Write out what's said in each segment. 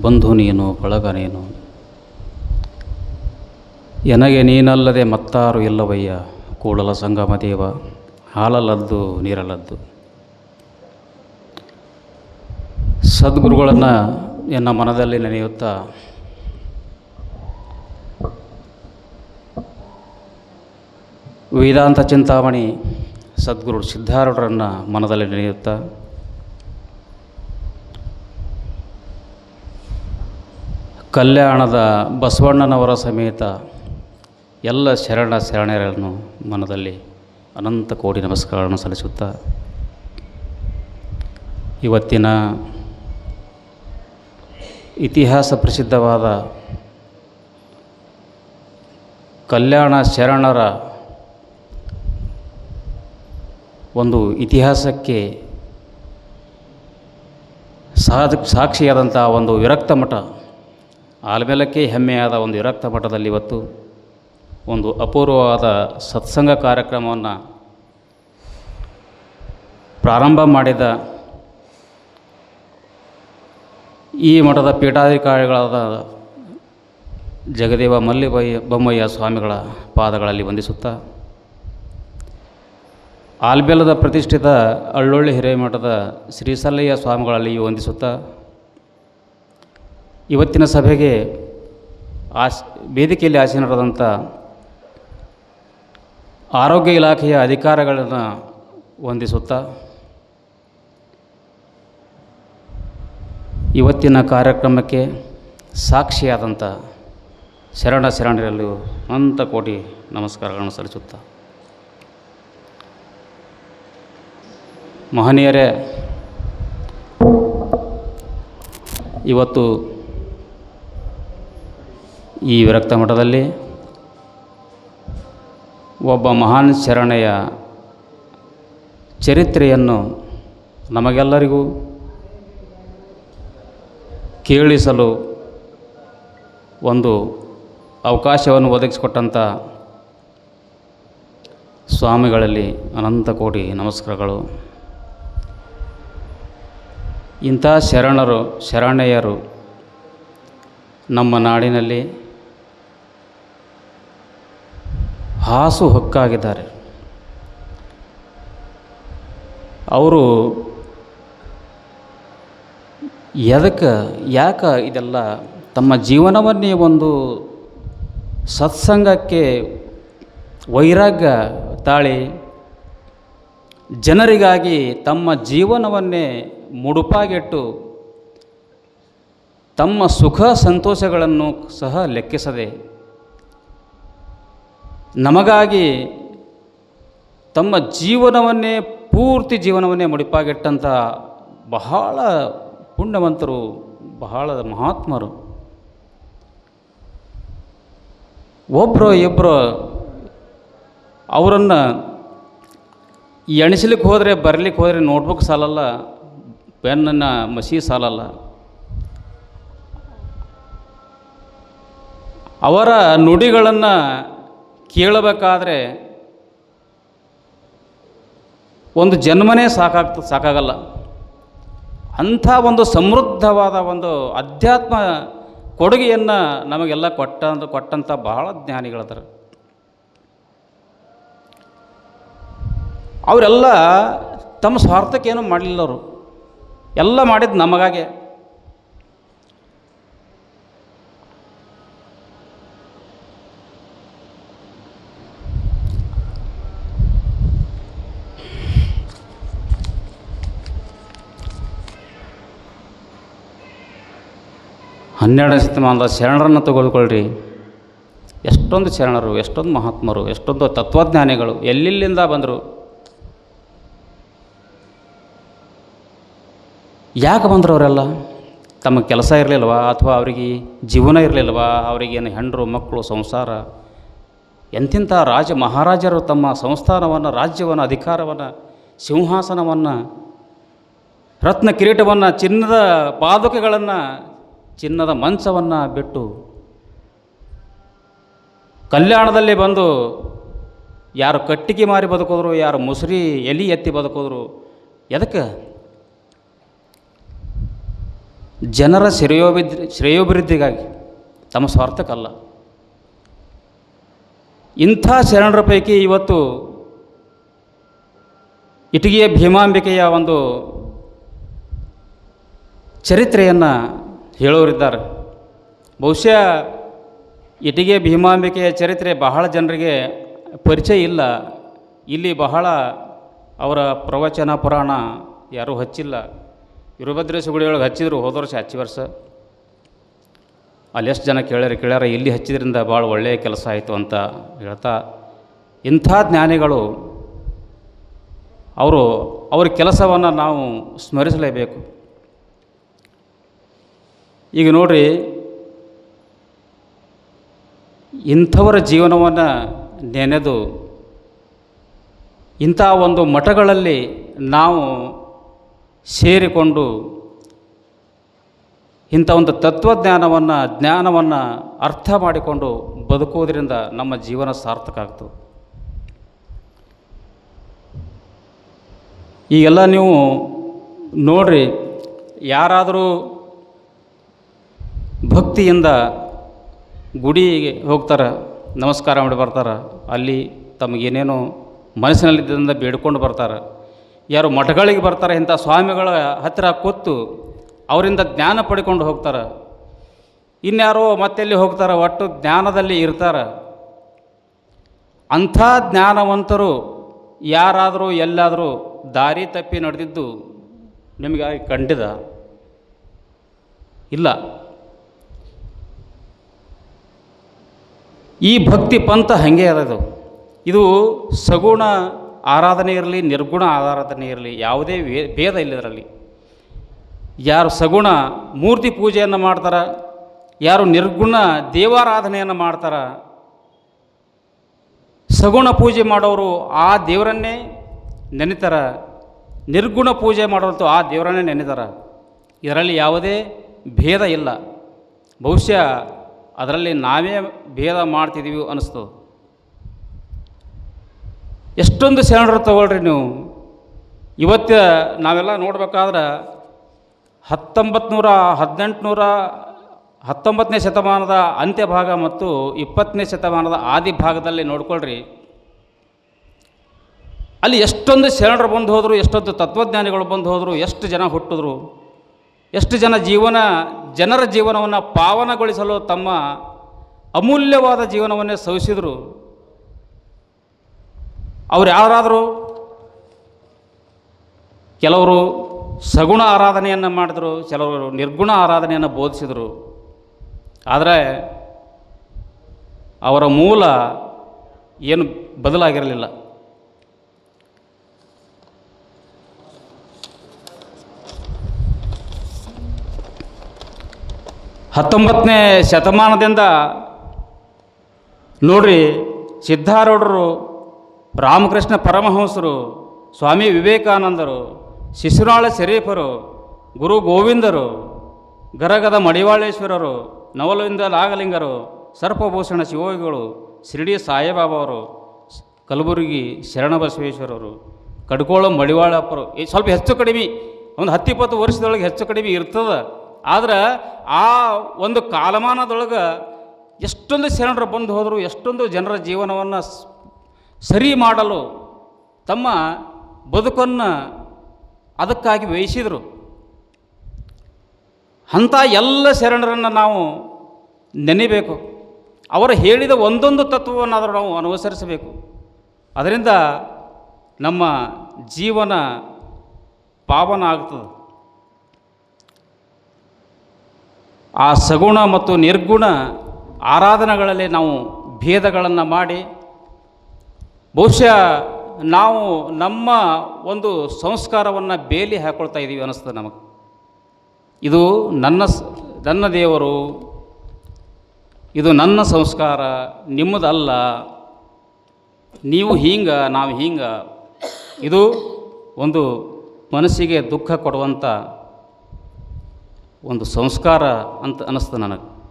ಬಂಧು ನೀನು ಬಳಗ ನೀನು ಎನಗೆ ನೀನಲ್ಲದೆ ಮತ್ತಾರು ಇಲ್ಲವಯ್ಯ? ಕೂಡಲ ಸಂಗಮ ದೇವ ಹಾಲಲದ್ದು ನೀರಲದ್ದು ಸದ್ಗುರುಗಳನ್ನು ಎನ್ನ ಮನದಲ್ಲಿ ನೆನೆಯುತ್ತಾ? ವೇದಾಂತ ಚಿಂತಾಮಣಿ ಸದ್ಗುರು ಸಿದ್ಧಾರೂಢರನ್ನು ಮನದಲ್ಲಿ ನೆನೆಯುತ್ತಾ? ಕಲ್ಯಾಣದ ಬಸವಣ್ಣನವರ ಸಮೇತ ಎಲ್ಲ ಶರಣ ಶರಣರನ್ನು ಮನದಲ್ಲಿ ಅನಂತ ಕೋಟಿ ನಮಸ್ಕಾರಗಳನ್ನು ಸಲ್ಲಿಸುತ್ತಾ ಇವತ್ತಿನ ಇತಿಹಾಸ ಪ್ರಸಿದ್ಧವಾದ ಕಲ್ಯಾಣ ಶರಣರ ಒಂದು ಇತಿಹಾಸಕ್ಕೆ ಸಾಧ ಸಾಕ್ಷಿಯಾದಂಥ ಒಂದು ವಿರಕ್ತ ಮಠ ಆಲ್ಮೇಲಕ್ಕೆ ಹೆಮ್ಮೆಯಾದ ಒಂದು ವಿರಕ್ತ ಮಠದಲ್ಲಿ ಇವತ್ತು ಒಂದು ಅಪೂರ್ವವಾದ ಸತ್ಸಂಗ ಕಾರ್ಯಕ್ರಮವನ್ನು ಪ್ರಾರಂಭ ಮಾಡಿದ ಈ ಮಠದ ಪೀಠಾಧಿಕಾರಿಗಳಾದ ಜಗದೇವ ಮಲ್ಲಿಬಯ್ಯ ಬೊಮ್ಮಯ್ಯ ಸ್ವಾಮಿಗಳ ಪಾದಗಳಲ್ಲಿ ವಂದಿಸುತ್ತಾ, ಆಲ್ಬೆಲದ ಪ್ರತಿಷ್ಠಿತ ಅಳ್ಳೊಳ್ಳಿ ಹಿರೇಮಠದ ಶ್ರೀಸಲ್ಲಯ್ಯ ಸ್ವಾಮಿಗಳಲ್ಲಿ ವಂದಿಸುತ್ತಾ ಇವತ್ತಿನ ಸಭೆಗೆ ಆಶ್ ವೇದಿಕೆಯಲ್ಲಿ ಆಸೀನರಾದಂಥ ಆರೋಗ್ಯ ಇಲಾಖೆಯ ಅಧಿಕಾರಗಳನ್ನು ವಂದಿಸುತ್ತಾ ಇವತ್ತಿನ ಕಾರ್ಯಕ್ರಮಕ್ಕೆ ಸಾಕ್ಷಿಯಾದಂಥ ಶರಣ ಶರಣರಲ್ಲೂ ಅನಂತ ಕೋಟಿ ನಮಸ್ಕಾರಗಳನ್ನು ಸಲ್ಲಿಸುತ್ತಾ. ಮಹನೀಯರೇ, ಇವತ್ತು ಈ ವಿರಕ್ತ ಮಠದಲ್ಲಿ ಒಬ್ಬ ಮಹಾನ್ ಶರಣೆಯ ಚರಿತ್ರೆಯನ್ನು ನಮಗೆಲ್ಲರಿಗೂ ಕೇಳಿಸಲು ಒಂದು ಅವಕಾಶವನ್ನು ಒದಗಿಸಿಕೊಟ್ಟಂಥ ಸ್ವಾಮಿಗಳಲ್ಲಿ ಅನಂತ ಕೋಟಿ ನಮಸ್ಕಾರಗಳು. ಇಂಥ ಶರಣರು, ಶರಣೆಯರು ನಮ್ಮ ನಾಡಿನಲ್ಲಿ ಹಾಸು ಹೊಕ್ಕಾಗಿದ್ದಾರೆ. ಅವರು ಎದಕ್ಕೆ ಯಾಕೆ ಇದೆಲ್ಲ ತಮ್ಮ ಜೀವನವನ್ನೇ ಒಂದು ಸತ್ಸಂಗಕ್ಕೆ ವೈರಾಗ್ಯ ತಾಳಿ ಜನರಿಗಾಗಿ ತಮ್ಮ ಜೀವನವನ್ನೇ ಮುಡುಪಾಗಿಟ್ಟು ತಮ್ಮ ಸುಖ ಸಂತೋಷಗಳನ್ನು ಸಹ ಲೆಕ್ಕಿಸದೆ ನಮಗಾಗಿ ತಮ್ಮ ಜೀವನವನ್ನೇ, ಪೂರ್ತಿ ಜೀವನವನ್ನೇ ಮುಡಿಪಾಗಿಟ್ಟಂಥ ಬಹಳ ಪುಣ್ಯವಂತರು, ಬಹಳ ಮಹಾತ್ಮರು. ಒಬ್ಬರು ಇಬ್ಬರು ಅವರನ್ನು ಎಣಿಸ್ಲಿಕ್ಕೆ ಹೋದರೆ, ಬರಲಿಕ್ಕೆ ಹೋದರೆ ನೋಟ್ಬುಕ್ ಸಾಲಲ್ಲ ಬೆನ್ನನ್ನು ಮಸಿ ಸಾಲಲ್ಲ. ಅವರ ನುಡಿಗಳನ್ನು ಕೇಳಬೇಕಾದ್ರೆ ಒಂದು ಜನ್ಮನೇ ಸಾಕಾಗ್ತ, ಸಾಕಾಗಲ್ಲ. ಅಂಥ ಒಂದು ಸಮೃದ್ಧವಾದ ಒಂದು ಅಧ್ಯಾತ್ಮ ಕೊಡುಗೆಯನ್ನು ನಮಗೆಲ್ಲ ಕೊಟ್ಟ ಕೊಟ್ಟಂಥ ಬಹಳ ಜ್ಞಾನಿಗಳದಾರ. ಅವರೆಲ್ಲ ತಮ್ಮ ಸ್ವಾರ್ಥಕ್ಕೇನು ಮಾಡಲಿಲ್ಲ ಅವರು. ಎಲ್ಲ ಮಾಡಿದ್ದು ನಮಗಾಗೆ. ಹನ್ನೆರಡನೇ ಶತಮಾನದ ಶರಣರನ್ನು ತೆಗೆದುಕೊಳ್ಳ್ರಿ ಎಷ್ಟೊಂದು ಶರಣರು, ಎಷ್ಟೊಂದು ಮಹಾತ್ಮರು, ಎಷ್ಟೊಂದು ತತ್ವಜ್ಞಾನಿಗಳು ಎಲ್ಲಿಲ್ಲಿಂದ ಬಂದರು? ಯಾಕೆ ಬಂದರು ಅವರೆಲ್ಲ? ತಮ್ಮ ಕೆಲಸ ಇರಲಿಲ್ವ? ಅಥವಾ ಅವರಿಗೆ ಜೀವನ ಇರಲಿಲ್ವ? ಅವರಿಗೇನು ಹೆಂಡರು, ಮಕ್ಕಳು, ಸಂಸಾರ? ಎಂತಿಂಥ ರಾಜ ಮಹಾರಾಜರು ತಮ್ಮ ಸಂಸ್ಥಾನವನ್ನು, ರಾಜ್ಯವನ್ನು, ಅಧಿಕಾರವನ್ನು, ಸಿಂಹಾಸನವನ್ನು, ರತ್ನ ಕಿರೀಟವನ್ನು, ಚಿನ್ನದ ಪಾದುಕೆಗಳನ್ನು ಚಿನ್ನದ ಮಂಚವನ್ನು ಬಿಟ್ಟು ಕಲ್ಯಾಣದಲ್ಲಿ ಬಂದು ಯಾರು ಕಟ್ಟಿಗೆ ಮಾರಿ ಬದುಕೋದ್ರು, ಯಾರು ಮುಸುರಿ ಎಲಿ ಎತ್ತಿ ಬದುಕೋದ್ರು, ಎದಕ್ಕೆ? ಜನರ ಶ್ರೇಯೋಭಿ ಶ್ರೇಯೋಭಿವೃದ್ಧಿಗಾಗಿ, ತಮ್ಮ ಸ್ವಾರ್ಥಕ್ಕಲ್ಲ. ಇಂಥ ಶರಣರ ಪೈಕಿ ಇವತ್ತು ಇಟಗಿಯ ಭೀಮಾಂಬಿಕೆಯ ಒಂದು ಚರಿತ್ರೆಯನ್ನು ಹೇಳೋರಿದ್ದಾರೆ. ಬಹುಶಃ ಇಟಿಗೆ ಭೀಮಾಂಬಿಕೆಯ ಚರಿತ್ರೆ ಬಹಳ ಜನರಿಗೆ ಪರಿಚಯ ಇಲ್ಲ. ಇಲ್ಲಿ ಬಹಳ ಅವರ ಪ್ರವಚನ ಪುರಾಣ ಯಾರೂ ಹಚ್ಚಿಲ್ಲ. ವೀರಭದ್ರೇಶ ಗುಡಿಯೊಳಗೆ ಹಚ್ಚಿದ್ರು ಹೋದ ವರ್ಷ ಹಚ್ಚಿ ವರ್ಷ. ಅಲ್ಲಿ ಎಷ್ಟು ಜನ ಕೇಳ್ಯಾರ ಕೇಳ್ಯಾರ ಇಲ್ಲಿ ಹಚ್ಚಿದ್ರಿಂದ ಭಾಳ ಒಳ್ಳೆಯ ಕೆಲಸ ಆಯಿತು ಅಂತ ಹೇಳ್ತಾ ಇಂಥ ಜ್ಞಾನಿಗಳು ಅವರು ಅವ್ರ ಕೆಲಸವನ್ನು ನಾವು ಸ್ಮರಿಸಲೇಬೇಕು. ಈಗ ನೋಡ್ರಿ, ಇಂಥವರ ಜೀವನವನ್ನು ನೆನೆದು ಇಂಥ ಒಂದು ಮಠಗಳಲ್ಲಿ ನಾವು ಸೇರಿಕೊಂಡು ಇಂಥ ಒಂದು ತತ್ವಜ್ಞಾನವನ್ನು, ಜ್ಞಾನವನ್ನು ಅರ್ಥ ಮಾಡಿಕೊಂಡು ಬದುಕುವುದರಿಂದ ನಮ್ಮ ಜೀವನ ಸಾರ್ಥಕ ಆಗ್ತದೆ. ಈಗೆಲ್ಲ ನೀವು ನೋಡ್ರಿ, ಯಾರಾದರೂ ಭಕ್ತಿಯಿಂದ ಗುಡಿಗೆ ಹೋಗ್ತಾರೆ, ನಮಸ್ಕಾರ ಮಾಡಿ ಬರ್ತಾರೆ. ಅಲ್ಲಿ ತಮಗೇನೇನೋ ಮನಸ್ಸಿನಲ್ಲಿದ್ದರಿಂದ ಬೇಡ್ಕೊಂಡು ಬರ್ತಾರೆ. ಯಾರು ಮಠಗಳಿಗೆ ಬರ್ತಾರೆ, ಇಂಥ ಸ್ವಾಮಿಗಳ ಹತ್ತಿರ ಕೊತ್ತು ಅವರಿಂದ ಜ್ಞಾನ ಪಡ್ಕೊಂಡು ಹೋಗ್ತಾರೆ. ಇನ್ಯಾರೋ ಮತ್ತೆಲ್ಲಿ ಹೋಗ್ತಾರೆ, ಒಟ್ಟು ಜ್ಞಾನದಲ್ಲಿ ಇರ್ತಾರೆ. ಅಂಥ ಜ್ಞಾನವಂತರು ಯಾರಾದರೂ ಎಲ್ಲಾದರೂ ದಾರಿ ತಪ್ಪಿ ನಡೆದಿದ್ದು ನಿಮಗೆ ಕಂಡಿದ ಇಲ್ಲ. ಈ ಭಕ್ತಿ ಪಂಥ ಹಾಗೆ ಅದದು ಇದು? ಸಗುಣ ಆರಾಧನೆ ಇರಲಿ, ನಿರ್ಗುಣ ಆರಾಧನೆ ಇರಲಿ, ಯಾವುದೇ ಭೇದ ಇಲ್ಲ ಇದರಲ್ಲಿ ಯಾರು ಸಗುಣ ಮೂರ್ತಿ ಪೂಜೆಯನ್ನು ಮಾಡ್ತಾರೆ, ಯಾರು ನಿರ್ಗುಣ ದೇವಾರಾಧನೆಯನ್ನು ಮಾಡ್ತಾರೆ, ಸಗುಣ ಪೂಜೆ ಮಾಡೋರು ಆ ದೇವರನ್ನೇ ನೆನೆತಾರ, ನಿರ್ಗುಣ ಪೂಜೆ ಮಾಡೋರಂತೂ ಆ ದೇವರನ್ನೇ ನೆನೆತಾರ. ಇದರಲ್ಲಿ ಯಾವುದೇ ಭೇದ ಇಲ್ಲ. ಬಹುಶಃ ಅದರಲ್ಲಿ ನಾವೇ ಭೇದ ಮಾಡ್ತಿದ್ದೀವಿ ಅನ್ನಿಸ್ತದೆ. ಎಷ್ಟೊಂದು ಶರಣರು ತಗೊಳ್ರಿ ನೀವು. ಇವತ್ತು ನಾವೆಲ್ಲ ನೋಡ್ಬೇಕಾದ್ರೆ ಹತ್ತೊಂಬತ್ತು ನೂರ ಹದಿನೆಂಟುನೂರ ಹತ್ತೊಂಬತ್ತನೇ ಶತಮಾನದ ಅಂತ್ಯಭಾಗ ಮತ್ತು ಇಪ್ಪತ್ತನೇ ಶತಮಾನದ ಆದಿ ಭಾಗದಲ್ಲಿ ನೋಡ್ಕೊಳ್ರಿ. ಅಲ್ಲಿ ಎಷ್ಟೊಂದು ಶರಣರು ಬಂದು ಹೋದರು, ಎಷ್ಟೊಂದು ತತ್ವಜ್ಞಾನಿಗಳು ಬಂದು ಹೋದರು, ಎಷ್ಟು ಜನ ಹುಟ್ಟಿದ್ರು. ಎಷ್ಟು ಜನ ಜೀವನ, ಜನರ ಜೀವನವನ್ನು ಪಾವನಗೊಳಿಸಲು ತಮ್ಮ ಅಮೂಲ್ಯವಾದ ಜೀವನವನ್ನೇ ಸವಿಸಿದರು? ಅವ್ರು ಯಾರಾದರೂ? ಕೆಲವರು ಸಗುಣ ಆರಾಧನೆಯನ್ನು ಮಾಡಿದರು, ಕೆಲವರು ನಿರ್ಗುಣ ಆರಾಧನೆಯನ್ನು ಬೋಧಿಸಿದರು. ಆದರೆ ಅವರ ಮೂಲ ಏನು ಬದಲಾಗಿರಲಿಲ್ಲ. ಹತ್ತೊಂಬತ್ತನೇ ಶತಮಾನದಿಂದ ನೋಡ್ರಿ ಸಿದ್ಧಾರೂಢರು ರಾಮಕೃಷ್ಣ ಪರಮಹಂಸರು, ಸ್ವಾಮಿ ವಿವೇಕಾನಂದರು, ಶಿಶುನಾಳ ಶರೀಫರು, ಗುರು ಗೋವಿಂದರು, ಗರಗದ ಮಡಿವಾಳೇಶ್ವರರು ನವಲಿಂದ ನಾಗಲಿಂಗರು, ಸರ್ಪಭೂಷಣ ಶಿವಯೋಗಿಗಳು, ಶಿರಡಿ ಸಾಯಿಬಾಬಾವರು, ಕಲಬುರಗಿ ಶರಣಬಸವೇಶ್ವರರು, ಕಡ್ಕೋಳ ಮಡಿವಾಳಪ್ಪರು ಸ್ವಲ್ಪ ಹೆಚ್ಚು ಕಡಿಮೆ, ಒಂದು ಹತ್ತಿಪ್ಪತ್ತು ವರ್ಷದೊಳಗೆ ಹೆಚ್ಚು ಕಡಿಮೆ ಇರ್ತದೆ. ಆದ್ರೆ ಆ ಒಂದು ಕಾಲಮಾನದೊಳಗೆ ಎಷ್ಟೊಂದು ಶರಣರು ಬಂದು ಹೋದರು, ಎಷ್ಟೊಂದು ಜನರ ಜೀವನವನ್ನು ಸರಿ ಮಾಡಲು ತಮ್ಮ ಬದುಕನ್ನು ಅದಕ್ಕಾಗಿ ವಹಿಸಿದರು ಅಂಥ ಎಲ್ಲ ಶರಣರನ್ನು ನಾವು ನೆನೆಯಬೇಕು ಅವರು ಹೇಳಿದ ಒಂದೊಂದು ತತ್ವವನ್ನಾದರೂ ನಾವು ಅನುಸರಿಸಬೇಕು. ಅದರಿಂದ ನಮ್ಮ ಜೀವನ ಪಾವನ ಆಗ್ತದೆ. ಆ ಸಗುಣ ಮತ್ತು ನಿರ್ಗುಣ ಆರಾಧನೆಗಳಲ್ಲಿ ನಾವು ಭೇದಗಳನ್ನು ಮಾಡಿ, ಬಹುಶಃ ನಾವು ನಮ್ಮ ಒಂದು ಸಂಸ್ಕಾರವನ್ನು ಬೇಲಿ ಹಾಕೊಳ್ತಾ ಇದ್ದೀವಿ ಅನ್ನಿಸ್ತದೆ ನಮಗೆ. ಇದು ನನ್ನ ನನ್ನ ದೇವರು, ಇದು ನನ್ನ ಸಂಸ್ಕಾರ, ನಿಮ್ಮದಲ್ಲ, ನೀವು ಹೀಂಗ, ನಾವು ಹಿಂಗ. ಇದು ಒಂದು ಮನಸ್ಸಿಗೆ ದುಃಖ ಕೊಡುವಂಥ ಒಂದು ಸಂಸ್ಕಾರ ಅಂತ ಅನ್ನಿಸ್ತು ನನಗೆ.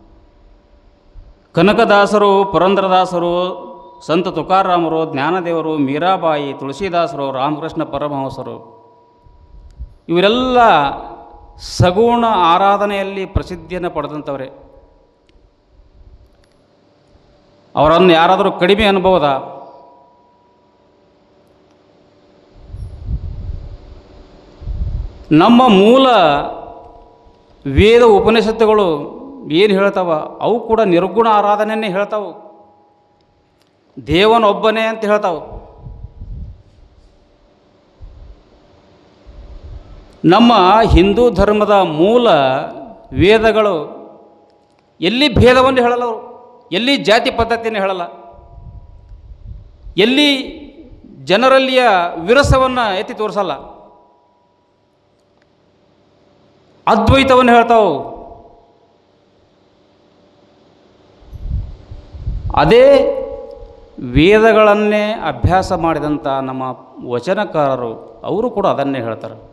ಕನಕದಾಸರು, ಪುರಂದ್ರದಾಸರು, ಸಂತ ತುಕಾರಾಮರು, ಜ್ಞಾನದೇವರು, ಮೀರಾಬಾಯಿ, ತುಳಸಿದಾಸರು, ರಾಮಕೃಷ್ಣ ಪರಮಹಂಸರು, ಇವರೆಲ್ಲ ಸಗುಣ ಆರಾಧನೆಯಲ್ಲಿ ಪ್ರಸಿದ್ಧಿಯನ್ನು ಪಡೆದಂಥವ್ರೆ. ಅವರನ್ನು ಯಾರಾದರೂ ಕಡಿಮೆ ಅನ್ಬೋದ? ನಮ್ಮ ಮೂಲ ವೇದ ಉಪನಿಷತ್ತುಗಳು ಏನು ಹೇಳ್ತಾವ? ಅವು ಕೂಡ ನಿರ್ಗುಣ ಆರಾಧನೆಯನ್ನೇ ಹೇಳ್ತಾವು. ದೇವನೊಬ್ಬನೇ ಅಂತ ಹೇಳ್ತಾವೆ. ನಮ್ಮ ಹಿಂದೂ ಧರ್ಮದ ಮೂಲ ವೇದಗಳು ಎಲ್ಲಿ ಭೇದವನ್ನು ಹೇಳಲ್ಲ ಎಲ್ಲಿ ಜಾತಿ ಪದ್ಧತಿಯನ್ನು ಹೇಳಲ್ಲ. ಎಲ್ಲಿ ಜನರಲ್ಲಿಯ ವಿರಸವನ್ನು ಎತ್ತಿ ತೋರಿಸಲ್ಲ. ಅದ್ವೈತವನ್ನು ಹೇಳ್ತಾವು. ಅದೇ ವೇದಗಳನ್ನೇ ಅಭ್ಯಾಸ ಮಾಡಿದಂಥ ನಮ್ಮ ವಚನಕಾರರು, ಅವರು ಕೂಡ ಅದನ್ನೇ ಹೇಳ್ತಾರೆ.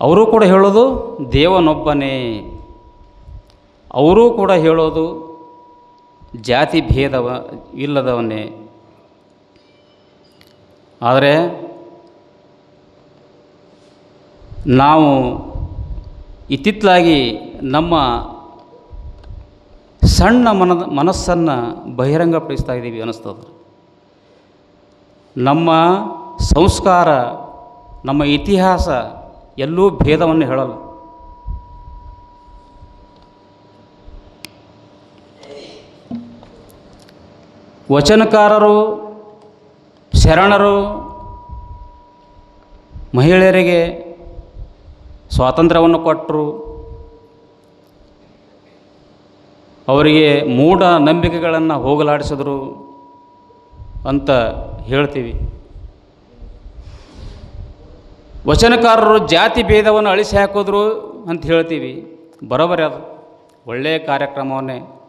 ಅವರು ಕೂಡ ಹೇಳೋದು ದೇವನೊಬ್ಬನೇ. ಅವರೂ ಕೂಡ ಹೇಳೋದು ಜಾತಿ ಭೇದವ ಇಲ್ಲದವನೇ. ಆದರೆ ನಾವು ಇತ್ತಿತ್ತಲಾಗಿ ನಮ್ಮ ಸಣ್ಣ ಮನದ ಮನಸ್ಸನ್ನು ಬಹಿರಂಗಪಡಿಸ್ತಾ ಇದ್ದೀವಿ ಅನ್ನಿಸ್ತದೆ. ನಮ್ಮ ಸಂಸ್ಕಾರ, ನಮ್ಮ ಇತಿಹಾಸ ಎಲ್ಲೂ ಭೇದವನ್ನು ಹೇಳಲ್ಲ. ವಚನಕಾರರು, ಶರಣರು, ಮಹಿಳೆಯರಿಗೆ ಸ್ವಾತಂತ್ರ್ಯವನ್ನು ಕೊಟ್ಟರು. ಅವರಿಗೆ ಮೂಢ ನಂಬಿಕೆಗಳನ್ನು ಹೋಗಲಾಡಿಸಿದ್ರು ಅಂತ ಹೇಳ್ತೀವಿ. ವಚನಕಾರರು ಜಾತಿ ಭೇದವನ್ನು ಅಳಿಸಿ ಹಾಕಿದ್ರು ಅಂತ ಹೇಳ್ತೀವಿ. ಬರೋಬರೇ ಅದು. ಒಳ್ಳೆಯ ಕಾರ್ಯಕ್ರಮವನ್ನೇ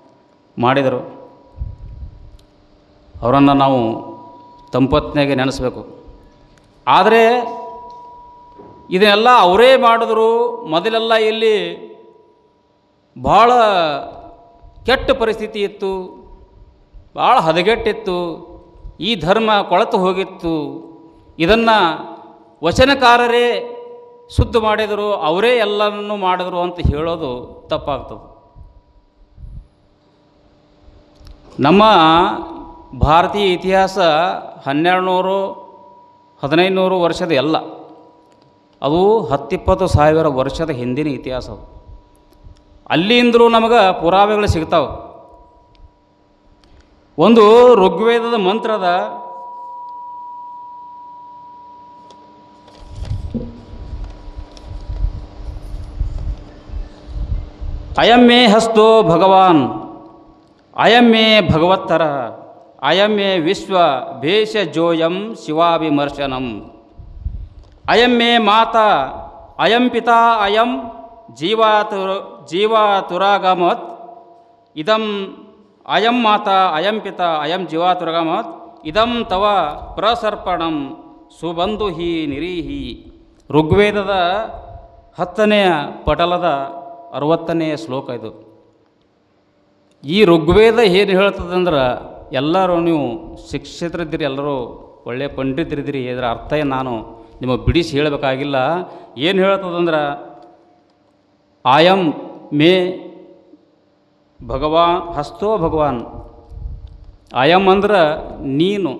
ಮಾಡಿದರು. ಅವರನ್ನು ನಾವು ತಂಪತ್ನಾಗೆ ನೆನೆಸಬೇಕು. ಆದರೆ ಇದನ್ನೆಲ್ಲ ಅವರೇ ಮಾಡಿದ್ರು. ಮೊದಲೆಲ್ಲ ಇಲ್ಲಿ ಭಾಳ ಕೆಟ್ಟ ಪರಿಸ್ಥಿತಿ ಇತ್ತು. ಭಾಳ ಹದಗೆಟ್ಟಿತ್ತು. ಈ ಧರ್ಮ ಕೊಳತು ಹೋಗಿತ್ತು. ಇದನ್ನು ವಚನಕಾರರೇ ಶುದ್ಧ ಮಾಡಿದರು, ಅವರೇ ಎಲ್ಲರನ್ನೂ ಮಾಡಿದರು ಅಂತ ಹೇಳೋದು ತಪ್ಪಾಗ್ತದೆ. ನಮ್ಮ ಭಾರತೀಯ ಇತಿಹಾಸ ಹನ್ನೆರಡು ನೂರು, ಹದಿನೈದು ನೂರು ವರ್ಷದ ಎಲ್ಲ. ಅದು ಹತ್ತಿಪ್ಪತ್ತು ಸಾವಿರ ವರ್ಷದ ಹಿಂದಿನ ಇತಿಹಾಸ ಅಲ್ಲಿಂದಲೂ ನಮಗೆ ಪುರಾವೆಗಳು ಸಿಗ್ತಾವೆ. ಒಂದು ಋಗ್ವೇದದ ಮಂತ್ರದ ಅಯಮ್ಮೆ ಹಸ್ತೋ ಭಗವಾನ್, ಅಯಂ ಮೇ ಭಗವತ್ತರ, ಅಯಂ ಮೇ ವಿಶ್ವ ಭೇಷಜೋಯಂ ಶಿವಾಭಿಮರ್ಶನಂ. ಅಯಂ ಮೇ ಮಾತಾ, ಅಯಂ ಪಿತಾ ಅಯಂ ಜೀವಾತುರ, ಜೀವಾತುರಾಗಮತ್. ಇದಂ ಅಯಂ ಮಾತಾ, ಅಯಂ ಪಿತಾ ಅಯಂ ಜೀವಾತುರಾಗಮತ್. ಇದಂ ತವ ಪ್ರಸರ್ಪಣಂ, ಸುಬಂಧು ಹಿ ನಿರೀಹಿ. ಋಗ್ವೇದದ ಹತ್ತನೆಯ ಪಟಲದ ಅರವತ್ತನೆಯ ಶ್ಲೋಕ ಇದು. ಈ ಋಗ್ವೇದ ಏನು ಹೇಳ್ತದಂದ್ರೆ, ಎಲ್ಲರೂ ನೀವು ಶಿಕ್ಷಿತರಿದ್ದೀರಿ, ಎಲ್ಲರೂ ಒಳ್ಳೆಯ ಪಂಡಿತರಿದ್ದೀರಿ, ಇದರ ಅರ್ಥ ನಾನು? ನಿಮಗೆ ಬಿಡಿಸಿ ಹೇಳಬೇಕಾಗಿಲ್ಲ. ಏನು ಹೇಳ್ತದಂದ್ರೆ ಆಯಂ ಮೇ ಭಗವಾ ಹಸ್ತೋ ಭಗವಾನ್. ಆಯಂ ಅಂದ್ರೆ ನೀನು,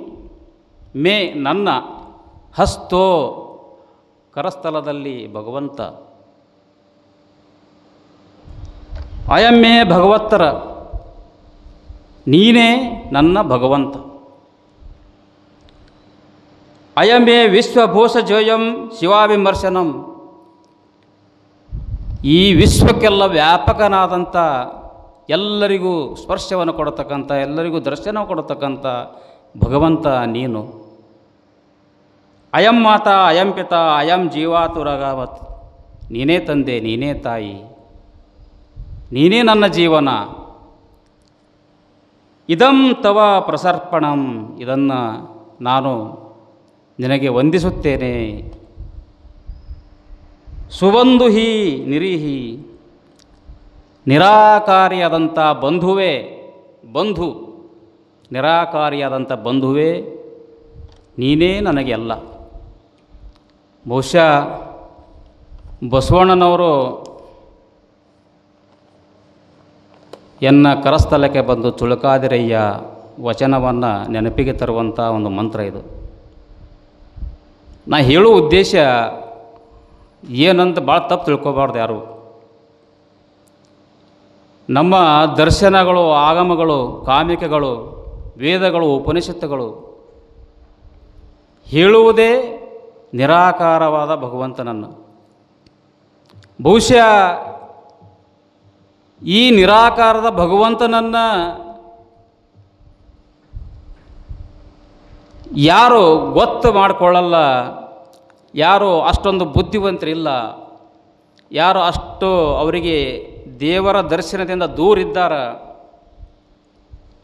ಮೇ ನನ್ನ ಹಸ್ತೋ ಕರಸ್ಥಲದಲ್ಲಿ ಭಗವಂತ. ಅಯಮ್ಮೇ ಭಗವತ್ತರ, ನೀನೇ ನನ್ನ ಭಗವಂತ. ಅಯಮೇ ವಿಶ್ವಭೂಷಜೋಯಂ ಶಿವಾವಿಮರ್ಶನಂ. ಈ ವಿಶ್ವಕ್ಕೆಲ್ಲ ವ್ಯಾಪಕನಾದಂಥ ಎಲ್ಲರಿಗೂ ಸ್ಪರ್ಶವನ್ನು ಕೊಡತಕ್ಕಂಥ, ಎಲ್ಲರಿಗೂ ದರ್ಶನ ಕೊಡತಕ್ಕಂಥ ಭಗವಂತ ನೀನು. ಅಯಂ ಮಾತಾ, ಅಯಂ ಪಿತಾ, ಅಯಂ ಜೀವಾತುರಗಾವತ್ ನೀನೇ ತಂದೆ, ನೀನೇ ತಾಯಿ. ನೀನೇ ನನ್ನ ಜೀವನ. ಇದಂ ತವ ಪ್ರಸರ್ಪಣಂ. ಇದನ್ನು ನಾನು ನಿನಗೆ ವಂದಿಸುತ್ತೇನೆ. ಸುಬಂಧು ಹಿ ನಿರೀಹಿ. ನಿರಾಕಾರಿಯಾದಂಥ ಬಂಧುವೇ ಬಂಧು. ನಿರಾಕಾರಿಯಾದಂಥ ಬಂಧುವೇ ನೀನೇ ನನಗೆ ಎಲ್ಲ ಬಹುಶಃ ಬಸವಣ್ಣನವರು ಎನ್ನ ಕರಸ್ಥಲಕ್ಕೆ ಬಂದು ಚುಳುಕಾದಿರಯ್ಯ ವಚನವನ್ನು ನೆನಪಿಗೆ ತರುವಂಥ ಒಂದು ಮಂತ್ರ ಇದು. ನಾ ಹೇಳೋ ಉದ್ದೇಶ ಏನಂತ ಭಾಳ ತಪ್ಪು ತಿಳ್ಕೊಬಾರ್ದು ಯಾರು. ನಮ್ಮ ದರ್ಶನಗಳು, ಆಗಮಗಳು, ಕಾಮಿಕೆಗಳು, ವೇದಗಳು, ಉಪನಿಷತ್ತುಗಳು ಹೇಳುವುದೇ ನಿರಾಕಾರವಾದ ಭಗವಂತನನ್ನು. ಬಹುಶಃ ಈ ನಿರಾಕಾರದ ಭಗವಂತನನ್ನು ಯಾರು ಗೊತ್ತು ಮಾಡಿಕೊಳ್ಳಲ್ಲ, ಯಾರು ಅಷ್ಟೊಂದು ಬುದ್ಧಿವಂತರಿಲ್ಲ ಯಾರು ಅಷ್ಟು ಅವರಿಗೆ ದೇವರ ದರ್ಶನದಿಂದ ದೂರಿದ್ದಾರೆ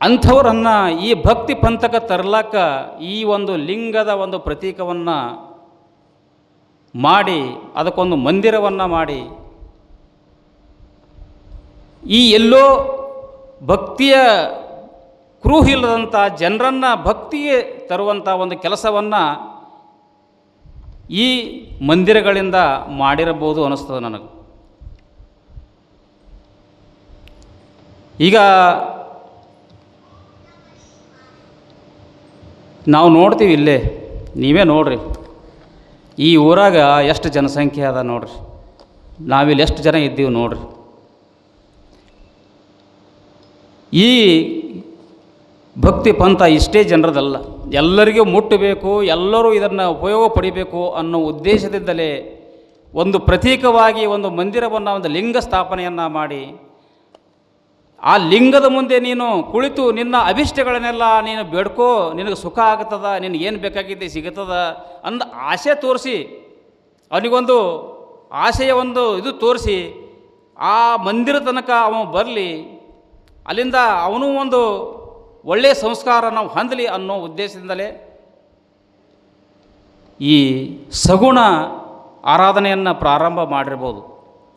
ಅಂಥವರನ್ನು ಈ ಭಕ್ತಿ ಪಂಥಕ ತರಲಾಕ ಈ ಒಂದು ಲಿಂಗದ ಒಂದು ಪ್ರತೀಕವನ್ನು ಮಾಡಿ, ಅದಕ್ಕೊಂದು ಮಂದಿರವನ್ನು ಮಾಡಿ, ಈ ಎಲ್ಲೋ ಭಕ್ತಿಯ ಕ್ರೂಹಿಲ್ಲದಂಥ ಜನರನ್ನು ಭಕ್ತಿಗೆ ತರುವಂಥ ಒಂದು ಕೆಲಸವನ್ನು ಈ ಮಂದಿರಗಳಿಂದ ಮಾಡಿರಬಹುದು ಅನ್ನಿಸ್ತದೆ ನನಗೆ. ಈಗ ನಾವು ನೋಡ್ತೀವಿ ಇಲ್ಲೇ, ನೀವೇ ನೋಡ್ರಿ. ಈ ಊರಾಗ ಎಷ್ಟು ಜನಸಂಖ್ಯೆ ಅದ ನೋಡ್ರಿ. ನಾವಿಲ್ಲಿ ಎಷ್ಟು ಜನ ಇದ್ದೀವಿ ನೋಡ್ರಿ. ಈ ಭಕ್ತಿ ಪಂಥ ಇಷ್ಟೇ ಜನರದಲ್ಲ. ಎಲ್ಲರಿಗೂ ಮುಟ್ಟಬೇಕು, ಎಲ್ಲರೂ ಇದನ್ನು ಉಪಯೋಗ ಪಡಿಬೇಕು ಅನ್ನೋ ಉದ್ದೇಶದಿಂದಲೇ ಒಂದು ಪ್ರತೀಕವಾಗಿ ಒಂದು ಮಂದಿರವನ್ನು, ಒಂದು ಲಿಂಗ ಸ್ಥಾಪನೆಯನ್ನು ಮಾಡಿ, ಆ ಲಿಂಗದ ಮುಂದೆ ನೀನು ಕುಳಿತು ನಿನ್ನ ಅಭಿಷ್ಟಗಳನ್ನೆಲ್ಲ ನೀನು ಬೇಡ್ಕೋ, ನಿನಗೆ ಸುಖ ಆಗ್ತದ, ನಿನಗೆ ಏನು ಬೇಕಾಗಿದೆ ಸಿಗುತ್ತದ ಅಂದ ಆಸೆ ತೋರಿಸಿ, ಅವನಿಗೊಂದು ಆಸೆಯ ಒಂದು ಇದು ತೋರಿಸಿ, ಆ ಮಂದಿರ ತನಕ ಅವನು ಬರಲಿ, ಅಲ್ಲಿಂದ ಅವನು ಒಂದು ಒಳ್ಳೆಯ ಸಂಸ್ಕಾರ ನಾವು ಹೊಂದಲಿ ಅನ್ನೋ ಉದ್ದೇಶದಿಂದಲೇ ಈ ಸಗುಣ ಆರಾಧನೆಯನ್ನು ಪ್ರಾರಂಭ ಮಾಡಿರ್ಬೋದು.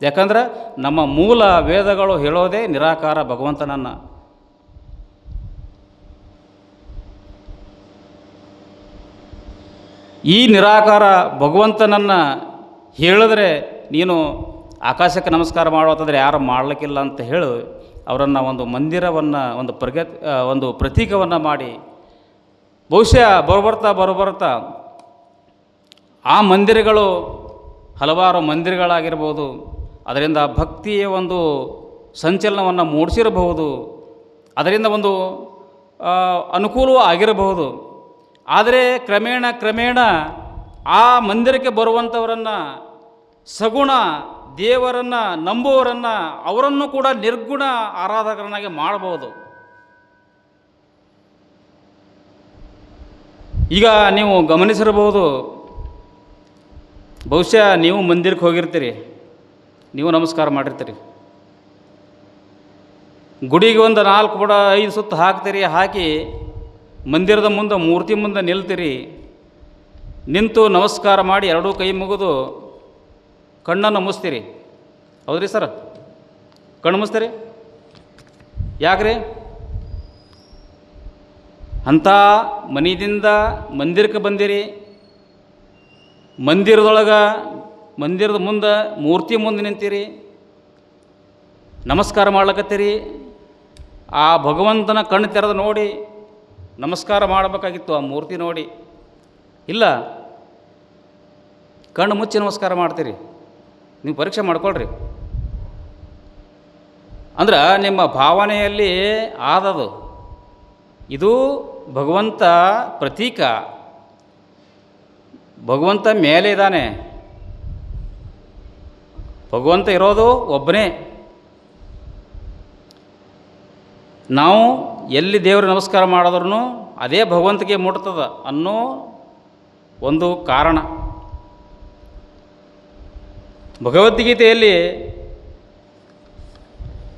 ಯಾಕಂದ್ರೆ ನಮ್ಮ ಮೂಲ ವೇದಗಳು ಹೇಳೋದೇ ನಿರಾಕಾರ ಭಗವಂತನನ್ನು. ಈ ನಿರಾಕಾರ ಭಗವಂತನನ್ನು ಹೇಳಿದ್ರೆ ನೀನು ಆಕಾಶಕ್ಕೆ ನಮಸ್ಕಾರ ಮಾಡುವಂಥದ್ರೆ ಯಾರು ಮಾಡಲಿಕ್ಕಿಲ್ಲ ಅಂತ ಹೇಳಿ. ಅವರನ್ನು ಒಂದು ಮಂದಿರವನ್ನು, ಒಂದು ಪ್ರಗತಿ ಒಂದು ಪ್ರತೀಕವನ್ನು ಮಾಡಿ, ಬಹುಶಃ ಬರಬರ್ತಾ ಬರಬರ್ತಾ ಆ ಮಂದಿರಗಳು ಹಲವಾರು ಮಂದಿರಗಳಾಗಿರ್ಬೋದು, ಅದರಿಂದ ಭಕ್ತಿಯ ಒಂದು ಸಂಚಲನವನ್ನು ಮೂಡಿಸಿರಬಹುದು, ಅದರಿಂದ ಒಂದು ಅನುಕೂಲವೂ ಆಗಿರಬಹುದು. ಆದರೆ ಕ್ರಮೇಣ ಕ್ರಮೇಣ ಆ ಮಂದಿರಕ್ಕೆ ಬರುವಂಥವರನ್ನು ಸಗುಣ ದೇವರನ್ನು ನಂಬುವವರನ್ನು ಅವರನ್ನು ಕೂಡ ನಿರ್ಗುಣ ಆರಾಧಕರನ್ನಾಗಿ ಮಾಡಬಹುದು. ಈಗ ನೀವು ಗಮನಿಸಿರಬಹುದು, ಬಹುಶಃ ನೀವು ಮಂದಿರಕ್ಕೆ ಹೋಗಿರ್ತೀರಿ, ನೀವು ನಮಸ್ಕಾರ ಮಾಡಿರ್ತೀರಿ. ಗುಡಿಗೆ ಒಂದು ನಾಲ್ಕು ಬುಡ ಐದು ಸುತ್ತು ಹಾಕ್ತೀರಿ, ಹಾಕಿ ಮಂದಿರದ ಮುಂದೆ, ಮೂರ್ತಿ ಮುಂದೆ ನಿಲ್ತೀರಿ, ನಿಂತು ನಮಸ್ಕಾರ ಮಾಡಿ ಎರಡೂ ಕೈ ಮುಗಿದು ಕಣ್ಣನ್ನು ಮುಸ್ತೀರಿ ಹೌದ್ರಿ ಸರ್? ಕಣ್ಣು ಮುಸ್ತೀರಿ ಯಾಕ್ರಿ? ಅಂಥ ಮನೆಯಿಂದ ಮಂದಿರಕ್ಕೆ ಬಂದಿರಿ. ಮಂದಿರದೊಳಗೆ, ಮಂದಿರದ ಮುಂದೆ ಮೂರ್ತಿ ಮುಂದೆ ನಿಂತೀರಿ. ನಮಸ್ಕಾರ ಮಾಡ್ಲಕತ್ತೀರಿ. ಆ ಭಗವಂತನ ಕಣ್ಣು ತೆರೆದು ನೋಡಿ ನಮಸ್ಕಾರ ಮಾಡಬೇಕಾಗಿತ್ತು ಆ ಮೂರ್ತಿ ನೋಡಿ. ಇಲ್ಲ, ಕಣ್ಣು ಮುಚ್ಚಿ ನಮಸ್ಕಾರ ಮಾಡ್ತೀರಿ. ನೀವು ಪರೀಕ್ಷೆ ಮಾಡ್ಕೊಳ್ರಿ. ಅಂದ್ರೆ ನಿಮ್ಮ ಭಾವನೆಯಲ್ಲಿ ಆದದು ಇದು ಭಗವಂತ ಪ್ರತೀಕ. ಭಗವಂತ ಮೇಲೆ ಇದ್ದಾನೆ. ಭಗವಂತ ಇರೋದು ಒಬ್ಬನೇ. ನಾವು ಎಲ್ಲಿ ದೇವ್ರ ನಮಸ್ಕಾರ ಮಾಡಿದ್ರೂ ಅದೇ ಭಗವಂತಿಗೆ ಮುಟ್ತದ ಅನ್ನೋ ಒಂದು ಕಾರಣ. ಭಗವದ್ಗೀತೆಯಲ್ಲಿ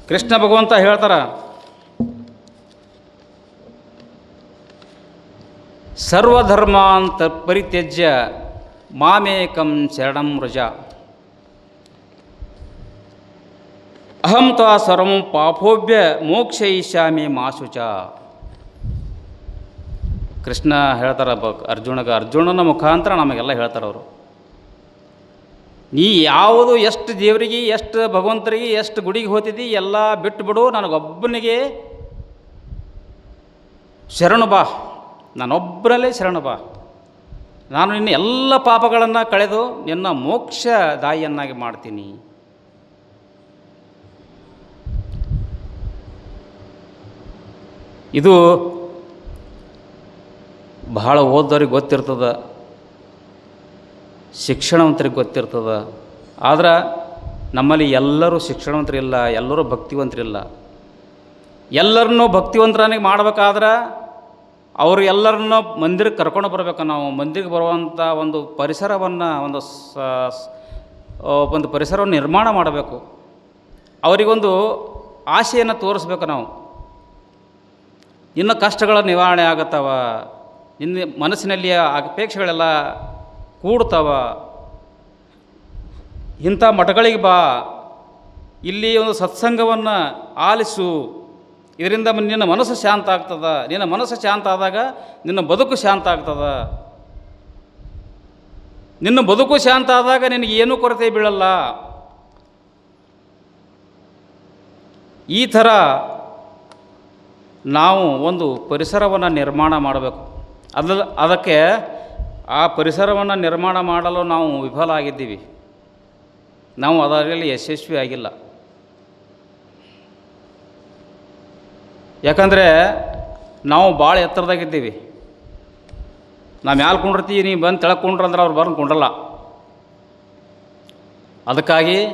ಕೃಷ್ಣ ಭಗವಂತ ಹೇಳ್ತಾರ, ಸರ್ವಧರ್ಮಾಂತ ಪರಿತ್ಯಜ್ಯ ಮಾಮೇಕಂ ಶರಣಂ ರಜ ಅಹಂ ತ್ವಾ ಸರ್ವಂ ಪಾಪೋಭ್ಯ ಮೋಕ್ಷಯಿಷ್ಯಾಮಿ ಮಾಸುಚ ಕೃಷ್ಣ ಹೇಳ್ತಾರ ಅರ್ಜುನಗ, ಅರ್ಜುನನ ಮುಖಾಂತರ ನಮಗೆಲ್ಲ ಹೇಳ್ತಾರೆ ಅವರು. ನೀ ಯಾವುದು ಎಷ್ಟು ದೇವರಿಗೆ, ಎಷ್ಟು ಭಗವಂತರಿಗೆ, ಎಷ್ಟು ಗುಡಿಗೆ ಹೋತಿದ್ದಿ ಎಲ್ಲ ಬಿಟ್ಟು ಬಿಡು ನನಗೊಬ್ಬನಿಗೆ ಶರಣು ಬಾ. ನಾನೊಬ್ಬರಲ್ಲೇ ಶರಣು ಬಾ. ನಾನು ನಿನ್ನ ಎಲ್ಲ ಪಾಪಗಳನ್ನು ಕಳೆದು ನಿನ್ನ ಮೋಕ್ಷ ದಾಯಿಯನ್ನಾಗಿ ಮಾಡ್ತೀನಿ. ಇದು ಬಹಳ ಓದೋರಿಗೆ ಗೊತ್ತಿರ್ತದ. ಶಿಕ್ಷಣವಂತರಿಗೆ ಗೊತ್ತಿರ್ತದೆ. ಆದ್ರೆ ನಮ್ಮಲ್ಲಿ ಎಲ್ಲರೂ ಶಿಕ್ಷಣವಂತರಿಲ್ಲ, ಎಲ್ಲರೂ ಭಕ್ತಿವಂತರಿಲ್ಲ. ಎಲ್ಲರನ್ನೂ ಭಕ್ತಿವಂತರನಿಗೆ ಮಾಡ್ಬೇಕಾದ್ರೆ ಅವರು ಎಲ್ಲರನ್ನೂ ಮಂದಿರಕ್ಕೆ ಕರ್ಕೊಂಡು ಬರಬೇಕು. ನಾವು ಮಂದಿರಕ್ಕೆ ಬರುವಂಥ ಒಂದು ಪರಿಸರವನ್ನು, ಒಂದು ಒಂದು ಪರಿಸರವನ್ನು ನಿರ್ಮಾಣ ಮಾಡಬೇಕು. ಅವರಿಗೊಂದು ಆಶೆಯನ್ನು ತೋರಿಸ್ಬೇಕು ನಾವು. ಇನ್ನು ಕಷ್ಟಗಳ ನಿವಾರಣೆ ಆಗುತ್ತವ. ನಿನ್ನ ಮನಸ್ಸಿನಲ್ಲಿ ಅಪೇಕ್ಷೆಗಳೆಲ್ಲ ಕೂಡ್ತವ. ಇಂಥ ಮಠಗಳಿಗೆ ಬಾ. ಇಲ್ಲಿ ಒಂದು ಸತ್ಸಂಗವನ್ನು ಆಲಿಸು. ಇದರಿಂದ ನಿನ್ನ ಮನಸ್ಸು ಶಾಂತ ಆಗ್ತದ. ನಿನ್ನ ಮನಸ್ಸು ಶಾಂತ ಆದಾಗ ನಿನ್ನ ಬದುಕು ಶಾಂತ ಆಗ್ತದ. ನಿನ್ನ ಬದುಕು ಶಾಂತ ಆದಾಗ ನಿನಗೆ ಏನೂ ಕೊರತೆ ಬೀಳಲ್ಲ. ಈ ಥರ ನಾವು ಒಂದು ಪರಿಸರವನ್ನು ನಿರ್ಮಾಣ ಮಾಡಬೇಕು. ಅದ ಅದಕ್ಕೆ ಆ ಪರಿಸರವನ್ನು ನಿರ್ಮಾಣ ಮಾಡಲು ನಾವು ವಿಫಲ ಆಗಿದ್ದೀವಿ. ನಾವು ಅದರಲ್ಲಿ ಯಶಸ್ವಿ ಆಗಿಲ್ಲ. ಯಾಕಂದರೆ ನಾವು ಭಾಳ ಎತ್ತರದಾಗಿದ್ದೀವಿ. ನಾವು ಮ್ಯಾಲೆ ಕುಂಡಿರ್ತೀವಿ, ನೀವು ಬಂದು ತೆಳಗೆ ಕುಂಡ್ರ ಅಂದ್ರೆ ಅವ್ರು ಬಂದು ಕುಂಡ್ರಲ್ಲ. ಅದಕ್ಕಾಗಿ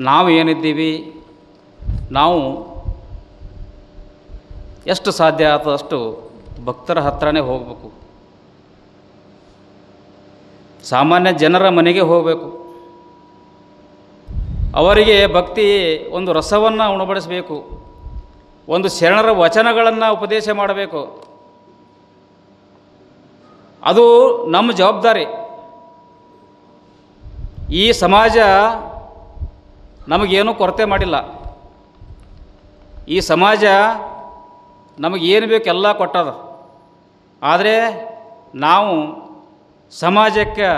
ನಾವು ಏನಿದ್ದೀವಿ, ನಾವು ಎಷ್ಟು ಸಾಧ್ಯ ಆತದಷ್ಟು ಭಕ್ತರ ಹತ್ರನೇ ಹೋಗಬೇಕು. ಸಾಮಾನ್ಯ ಜನರ ಮನೆಗೆ ಹೋಗಬೇಕು. ಅವರಿಗೆ ಭಕ್ತಿ ಒಂದು ರಸವನ್ನು ಉಣಬಡಿಸಬೇಕು. ಒಂದು ಶರಣರ ವಚನಗಳನ್ನು ಉಪದೇಶ ಮಾಡಬೇಕು. ಅದು ನಮ್ಮ ಜವಾಬ್ದಾರಿ. ಈ ಸಮಾಜ ನಮಗೇನೂ ಕೊರತೆ ಮಾಡಿಲ್ಲ. ಈ ಸಮಾಜ ನಮಗೇನು ಬೇಕು ಎಲ್ಲ ಕೊಟ್ಟದ. ಆದರೆ ನಾವು ಸಮಾಜಕ್ಕೆ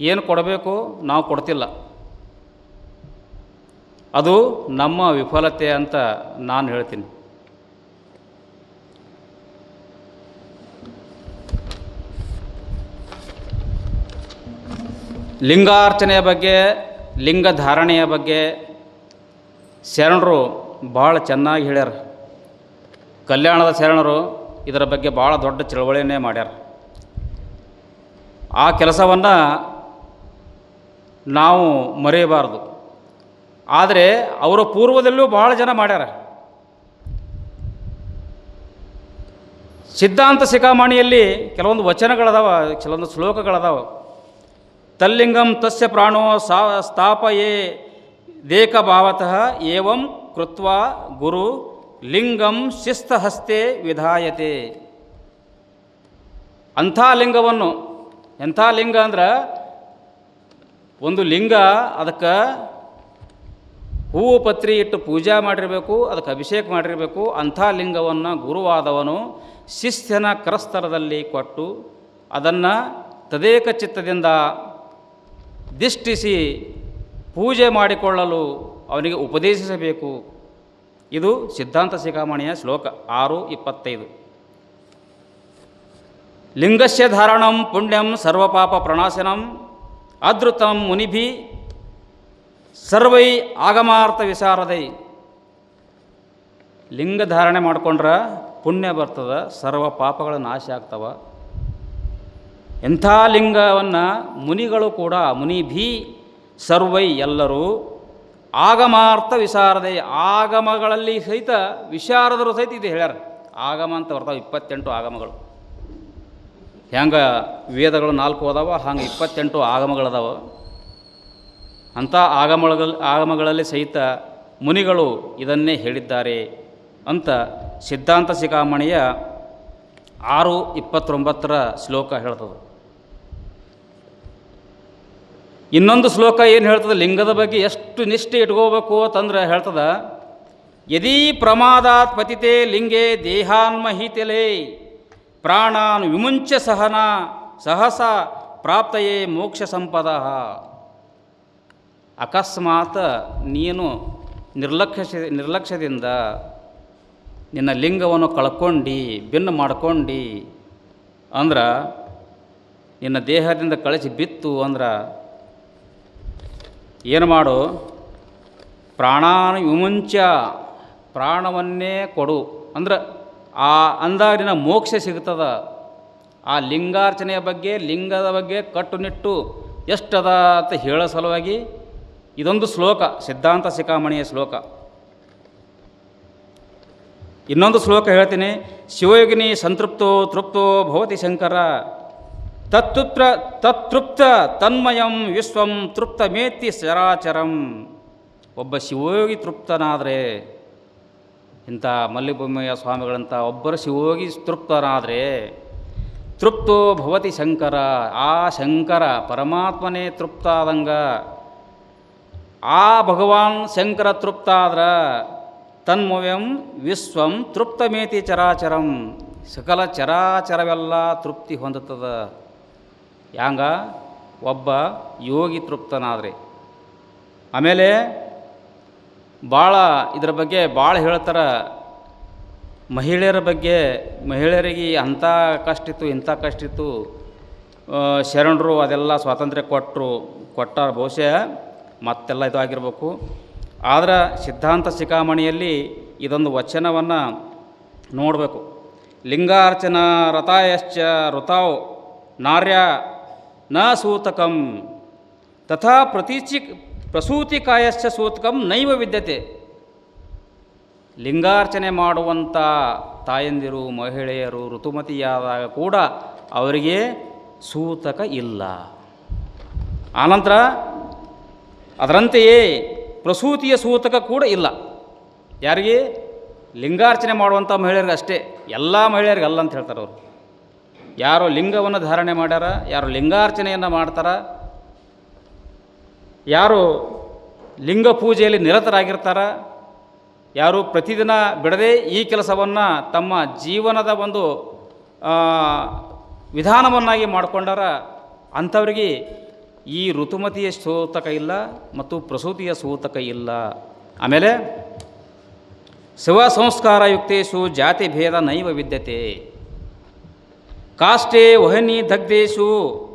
ಏನು ಕೊಡಬೇಕು ನಾವು ಕೊಡ್ತಿಲ್ಲ. ಅದು ನಮ್ಮ ವಿಫಲತೆ ಅಂತ ನಾನು ಹೇಳ್ತೀನಿ. ಲಿಂಗಾರ್ಚನೆಯ ಬಗ್ಗೆ, ಲಿಂಗ ಧಾರಣೆಯ ಬಗ್ಗೆ ಶರಣರು ಭಾಳ ಚೆನ್ನಾಗಿ ಹೇಳ್ಯಾರ. ಕಲ್ಯಾಣದ ಶರಣರು ಇದರ ಬಗ್ಗೆ ಭಾಳ ದೊಡ್ಡ ಚಳವಳಿಯನ್ನೇ ಮಾಡ್ಯಾರ. ಆ ಕೆಲಸವನ್ನು ನಾವು ಮರೆಯಬಾರ್ದು. ಆದರೆ ಅವರ ಪೂರ್ವದಲ್ಲೂ ಭಾಳ ಜನ ಮಾಡ್ಯಾರ. ಸಿದ್ಧಾಂತ ಶಿಖಾಮಣಿಯಲ್ಲಿ ಕೆಲವೊಂದು ವಚನಗಳದಾವ, ಕೆಲವೊಂದು ಶ್ಲೋಕಗಳದಾವ. ತಲ್ಲಿಂಗಂ ತಸ್ಯ ಪ್ರಾಣೋ ಸಾ ಸ್ಥಾಪಯೇ ದೇಕ ದೇಕಭಾವತಃ ಏವಂ ಕೃತ್ವ ಗುರು ಲಿಂಗಂ ಶಿಸ್ತಹಸ್ತೆ ವಿಧಾಯತೆ. ಅಂಥ ಲಿಂಗವನ್ನು ಎಂಥ ಲಿಂಗ ಅಂದ್ರೆ? ಒಂದು ಲಿಂಗ ಅದಕ್ಕೆ ಹೂವು ಪತ್ರಿ ಇಟ್ಟು ಪೂಜೆ ಮಾಡಿರಬೇಕು, ಅದಕ್ಕೆ ಅಭಿಷೇಕ ಮಾಡಿರಬೇಕು, ಅಂಥ ಲಿಂಗವನ್ನು ಗುರುವಾದವನು ಶಿಷ್ಯನ ಕರಸ್ತರದಲ್ಲಿ ಕೊಟ್ಟು ಅದನ್ನು ತದೇಕ ಚಿತ್ತದಿಂದ ದಿಷ್ಟಿಸಿ ಪೂಜೆ ಮಾಡಿಕೊಳ್ಳಲು ಅವನಿಗೆ ಉಪದೇಶಿಸಬೇಕು. ಇದು ಸಿದ್ಧಾಂತ ಶಿಖಾಮಣಿಯ ಶ್ಲೋಕ ಆರು ಇಪ್ಪತ್ತೈದು. ಲಿಂಗಸ್ಯ ಧಾರಣಂ ಪುಣ್ಯಂ ಸರ್ವಪಾಪ ಪ್ರಣಾಶನಂ ಅದೃತಂ ಮುನಿಭಿ ಸರ್ವೈ ಆಗಮಾರ್ಥ ವಿಚಾರದೈ ಲಿಂಗ ಧಾರಣೆ ಮಾಡ್ಕೊಂಡ್ರೆ ಪುಣ್ಯ ಬರ್ತದ, ಸರ್ವ ಪಾಪಗಳು ನಾಶ ಆಗ್ತವ. ಎಂಥ ಲಿಂಗವನ್ನು ಮುನಿಗಳು ಕೂಡ ಮುನಿಭಿ ಸರ್ವೈ ಎಲ್ಲರೂ ಆಗಮಾರ್ಥ ವಿಚಾರದೆ ಆಗಮಗಳಲ್ಲಿ ಸಹಿತ ವಿಶಾರದರು ಸಹಿತ ಇದು ಹೇಳ್ಯಾರ. ಆಗಮ ಅಂತ ಬರ್ತಾವೆ ಇಪ್ಪತ್ತೆಂಟು ಆಗಮಗಳು. ಹೆಂಗೆ ವೇದಗಳು ನಾಲ್ಕು ಅದಾವ, ಹಂಗೆ ಇಪ್ಪತ್ತೆಂಟು ಆಗಮಗಳದಾವ. ಅಂಥ ಆಗಮಗಳ ಆಗಮಗಳಲ್ಲಿ ಸಹಿತ ಮುನಿಗಳು ಇದನ್ನೇ ಹೇಳಿದ್ದಾರೆ ಅಂತ ಸಿದ್ಧಾಂತ ಶಿಖಾಮಣಿಯ ಆರು ಇಪ್ಪತ್ತೊಂಬತ್ತರ ಶ್ಲೋಕ ಹೇಳ್ತದೆ. ಇನ್ನೊಂದು ಶ್ಲೋಕ ಏನು ಹೇಳ್ತದೆ, ಲಿಂಗದ ಬಗ್ಗೆ ಎಷ್ಟು ನಿಷ್ಠೆ ಇಟ್ಕೋಬೇಕು ಅಂತಂದ್ರೆ ಹೇಳ್ತದ, ಯದೀ ಪ್ರಮಾದಾತ್ ಪತಿತೆ ಲಿಂಗೆ ದೇಹಾನ್ಮಹಿತಲೆ ಪ್ರಾಣಾನ್ ವಿಮುಂಚ ಸಹನ ಸಹಸ ಪ್ರಾಪ್ತಯೇ ಮೋಕ್ಷ ಸಂಪದ. ಅಕಸ್ಮಾತ್ ನೀನು ನಿರ್ಲಕ್ಷ್ಯ ನಿರ್ಲಕ್ಷ್ಯದಿಂದ ನಿನ್ನ ಲಿಂಗವನ್ನು ಕಳ್ಕೊಂಡು ಭಿನ್ನ ಮಾಡ್ಕೊಂಡು ಅಂದ್ರೆ ನಿನ್ನ ದೇಹದಿಂದ ಕಳಿಸಿ ಬಿತ್ತು ಅಂದ್ರೆ ಏನು ಮಾಡು? ಪ್ರಾಣಾನು ವಿಮುಂಚ ಪ್ರಾಣವನ್ನೇ ಕೊಡು ಅಂದ್ರೆ ಆ ಅಂದಾಗ ನಿನ್ನ ಮೋಕ್ಷ ಸಿಗ್ತದ ಆ ಲಿಂಗಾರ್ಚನೆಯ ಬಗ್ಗೆ, ಲಿಂಗದ ಬಗ್ಗೆ ಕಟ್ಟುನಿಟ್ಟು ಎಷ್ಟದ ಅಂತ ಹೇಳೋ ಸಲುವಾಗಿ ಇದೊಂದು ಶ್ಲೋಕ, ಸಿದ್ಧಾಂತ ಶಿಖಾಮಣಿಯ ಶ್ಲೋಕ. ಇನ್ನೊಂದು ಶ್ಲೋಕ ಹೇಳ್ತೀನಿ, ಶಿವಯೋಗಿನಿ ಸಂತೃಪ್ತೋ ತೃಪ್ತೋ ಭವತಿ ಶಂಕರ ತತ್ತೃಪ್ತ ತತ್ತೃಪ್ತ ತನ್ಮಯಂ ವಿಶ್ವಂ ತೃಪ್ತ ಮೇತಿ ಸರಾಚರಂ. ಒಬ್ಬ ಶಿವಯೋಗಿ ತೃಪ್ತನಾದರೆ ಇಂಥ ಮಲ್ಲಿಬೊಮ್ಮಯ್ಯ ಸ್ವಾಮಿಗಳಂಥ ಒಬ್ಬರು ಶಿವೋಗಿ ತೃಪ್ತರಾದರೆ ತೃಪ್ತೋ ಭವತಿ ಶಂಕರ, ಆ ಶಂಕರ ಪರಮಾತ್ಮನೇ ತೃಪ್ತ ಆದಂಗ ಆ ಭಗವಾನ್ ಶಂಕರ ತೃಪ್ತ ಆದ್ರ ತನ್ಮವ್ಯಂ ವಿಶ್ವಂ ತೃಪ್ತಮೇತಿ ಚರಾಚರಂ. ಸಕಲ ಚರಾಚರವೆಲ್ಲ ತೃಪ್ತಿ ಹೊಂದುತ್ತದ. ಯಾಂಗ? ಒಬ್ಬ ಯೋಗಿ ತೃಪ್ತನಾದ್ರೆ. ಆಮೇಲೆ ಭಾಳ ಇದರ ಬಗ್ಗೆ ಭಾಳ ಹೇಳ್ತಾರೆ. ಮಹಿಳೆಯರ ಬಗ್ಗೆ, ಮಹಿಳೆಯರಿಗೆ ಅಂಥ ಕಷ್ಟ ಇತ್ತು, ಇಂಥ ಕಷ್ಟ ಇತ್ತು. ಶರಣರು ಅದೆಲ್ಲ ಸ್ವಾತಂತ್ರ್ಯ ಕೊಟ್ಟರು ಕೊಟ್ಟಾರ ಬಹುಶಃ ಮತ್ತೆಲ್ಲ ಇದು ಆಗಿರ್ಬೇಕು. ಆದ್ರೆ ಸಿದ್ಧಾಂತ ಶಿಖಾಮಣಿಯಲ್ಲಿ ಇದೊಂದು ವಚನವನ್ನು ನೋಡಬೇಕು. ಲಿಂಗಾರ್ಚನ ರಥಾಯಶ್ಚ ಋತಾವ್ ನಾರ್ಯ ನ ಸೂತಕಂ. ತಥಾ ಪ್ರತೀಚಿ ಪ್ರಸೂತಿಕಾಯಶ್ಚ ಸೂತಕಂ ನೈವ ವಿದ್ಯತೆ. ಲಿಂಗಾರ್ಚನೆ ಮಾಡುವಂಥ ತಾಯಂದಿರು, ಮಹಿಳೆಯರು, ಋತುಮತಿಯಾದಾಗ ಕೂಡ ಅವರಿಗೆ ಸೂತಕ ಇಲ್ಲ. ಆನಂತರ ಅದರಂತೆಯೇ ಪ್ರಸೂತಿಯ ಸೂತಕ ಕೂಡ ಇಲ್ಲ. ಯಾರಿಗೆ? ಲಿಂಗಾರ್ಚನೆ ಮಾಡುವಂಥ ಮಹಿಳೆಯರಿಗೆ ಅಷ್ಟೇ ಎಲ್ಲ ಮಹಿಳೆಯರಿಗೆ ಅಲ್ಲ ಅಂತ ಹೇಳ್ತಾರೆ ಅವರು ಯಾರು ಲಿಂಗವನ್ನು ಧಾರಣೆ ಮಾಡ್ಯಾರ, ಯಾರು ಲಿಂಗಾರ್ಚನೆಯನ್ನು ಮಾಡ್ತಾರ ಯಾರು ಲಿಂಗ ಪೂಜೆಯಲ್ಲಿ ನಿರತರಾಗಿರ್ತಾರ, ಯಾರು ಪ್ರತಿದಿನ ಬಿಡದೆ ಈ ಕೆಲಸವನ್ನು ತಮ್ಮ ಜೀವನದ ಒಂದು ವಿಧಾನವನ್ನಾಗಿ ಮಾಡಿಕೊಂಡಾರ ಅಂಥವ್ರಿಗೆ ಈ ಋತುಮತಿಯ ಸೂತಕ ಇಲ್ಲ ಮತ್ತು ಪ್ರಸೂತಿಯ ಸೂತಕ ಇಲ್ಲ. ಆಮೇಲೆ, ಶಿವ ಸಂಸ್ಕಾರಯುಕ್ತೇಶು ಜಾತಿ ಭೇದ ನೈವ ವಿದ್ಯತೆ. ಕಾಷ್ಟೇ ವಹನಿ ದಗ್ಧೇಶು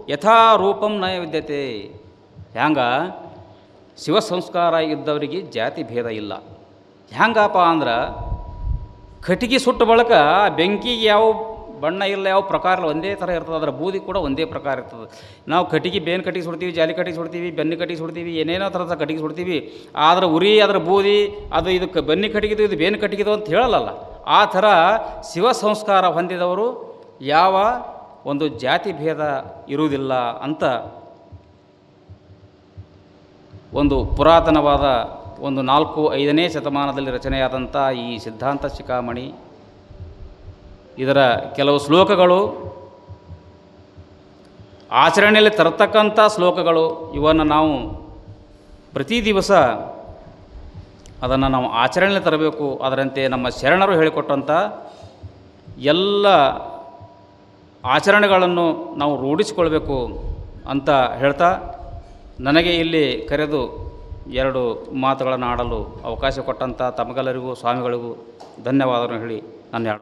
ಯಥಾರೂಪಂ ರೂಪಂ ನ ವಿದ್ಯತೆ. ಹ್ಯಾಂಗ? ಶಿವ ಸಂಸ್ಕಾರ ಇದ್ದವರಿಗೆ ಜಾತಿ ಭೇದ ಇಲ್ಲ. ಹ್ಯಾಂಗಪ್ಪ ಅಂದ್ರೆ ಕಟ್ಟಿಗೆ ಸುಟ್ಟ ಬಳಿಕ ಬೆಂಕಿಗೆ ಯಾವ ಬಣ್ಣ ಇಲ್ಲ, ಯಾವ ಪ್ರಕಾರ ಒಂದೇ ಥರ ಇರ್ತದೆ. ಅದರ ಬೂದಿ ಕೂಡ ಒಂದೇ ಪ್ರಕಾರ ಇರ್ತದೆ. ನಾವು ಕಟ್ಟಿಗೆ ಬೇನ್ ಕಟ್ಟಿಗೆ ಸುಡ್ತೀವಿ, ಜಾಲಿ ಕಟ್ಟಿಗೆ ಸುಡ್ತೀವಿ, ಬೆನ್ನು ಕಟ್ಟಿಗೆ ಸುಡ್ತೀವಿ, ಏನೇನೋ ಥರದ ಕಟ್ಟಿಗೆ ಸುಡ್ತೀವಿ. ಆದರೆ ಉರಿ, ಅದರ ಬೂದಿ, ಅದು ಇದಕ್ಕೆ ಬೆನ್ನಿ ಕಟ್ಟಿಗಿದು ಇದು ಬೇನ್ ಕಟ್ಟಿಗಿದು ಅಂತ ಹೇಳಲ್ಲ ಆ ಥರ ಶಿವ ಸಂಸ್ಕಾರ ಹೊಂದಿದವರು ಯಾವ ಒಂದು ಜಾತಿ ಭೇದ ಇರುವುದಿಲ್ಲ ಅಂತ ಒಂದು ಪುರಾತನವಾದ ಒಂದು ನಾಲ್ಕು ಐದನೇ ಶತಮಾನದಲ್ಲಿ ರಚನೆಯಾದಂಥ ಈ ಸಿದ್ಧಾಂತ ಶಿಖಾಮಣಿ. ಇದರ ಕೆಲವು ಶ್ಲೋಕಗಳು, ಆಚರಣೆಯಲ್ಲಿ ತರತಕ್ಕಂಥ ಶ್ಲೋಕಗಳು, ಇವನ್ನು ನಾವು ಪ್ರತಿ ದಿವಸ ಅದನ್ನು ನಾವು ಆಚರಣೆಯಲ್ಲಿ ತರಬೇಕು. ಅದರಂತೆ ನಮ್ಮ ಶರಣರು ಹೇಳಿಕೊಟ್ಟಂಥ ಎಲ್ಲ ಆಚರಣೆಗಳನ್ನು ನಾವು ರೂಢಿಸಿಕೊಳ್ಬೇಕು ಅಂತ ಹೇಳ್ತಾ ನನಗೆ ಇಲ್ಲಿ ಕರೆದು ಎರಡು ಮಾತುಗಳನ್ನು ಆಡಲು ಅವಕಾಶ ಕೊಟ್ಟಂಥ ತಮಗೆಲ್ಲರಿಗೂ ಸ್ವಾಮಿಗಳಿಗೂ ಧನ್ಯವಾದಗಳನ್ನು ಹೇಳಿ ನನ್ನ